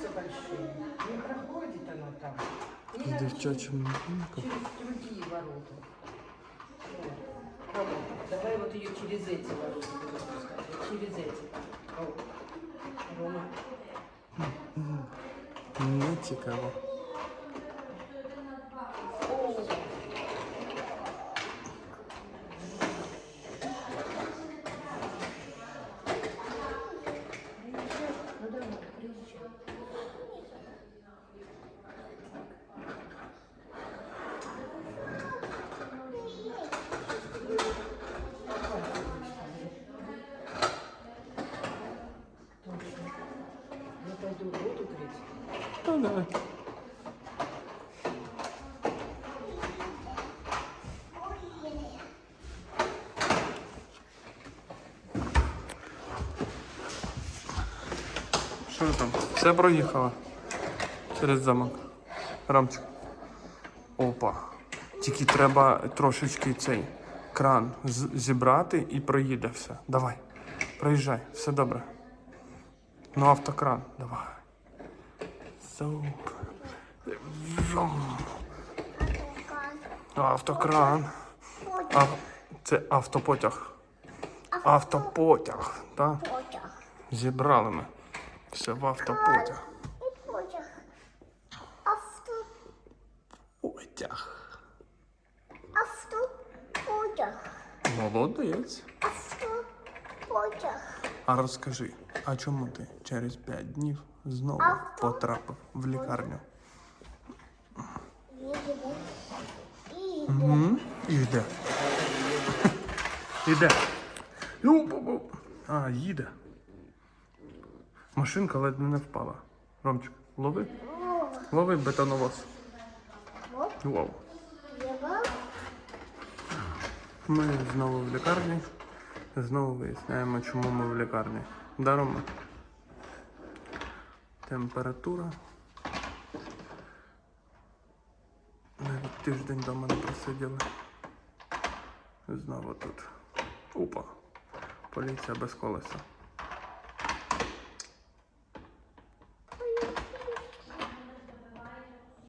становится большим, не проходит оно там. Не надо девчачьим через, через другие ворота. Вот. Давай вот ее через эти ворота запускать. Через эти. Вот. Рома. Ну, не цікаво. Пойду воду греть. Ну, давай. Що там? Все проїхало через замок. Рамчик. Опа. Тільки треба трошечки цей кран зібрати і проїде все. Давай. Проїжджай, все добре. Ну, автокран, давай. Супер. Автокран. А, це автопотяг. Автопотяг, так? Потяг. Зібрали ми. Все в автопотяг. І потяг. Авто. Потяг. Авто. Потяг. Молодець. Авто. А розкажи, а чому ти через 5 днів знову потрапив в лікарню? Угу. Іде. Іде. А, їде. Машинка ледь не впала. Ромчик, лови. Лови бетоновоз. Вау. Ми знову в лікарні. Знову виясняємо, чому ми в лікарні. Дарома. Температура. Навіть тиждень вдома не просиділи. Знову тут. Опа. Поліція без колеса.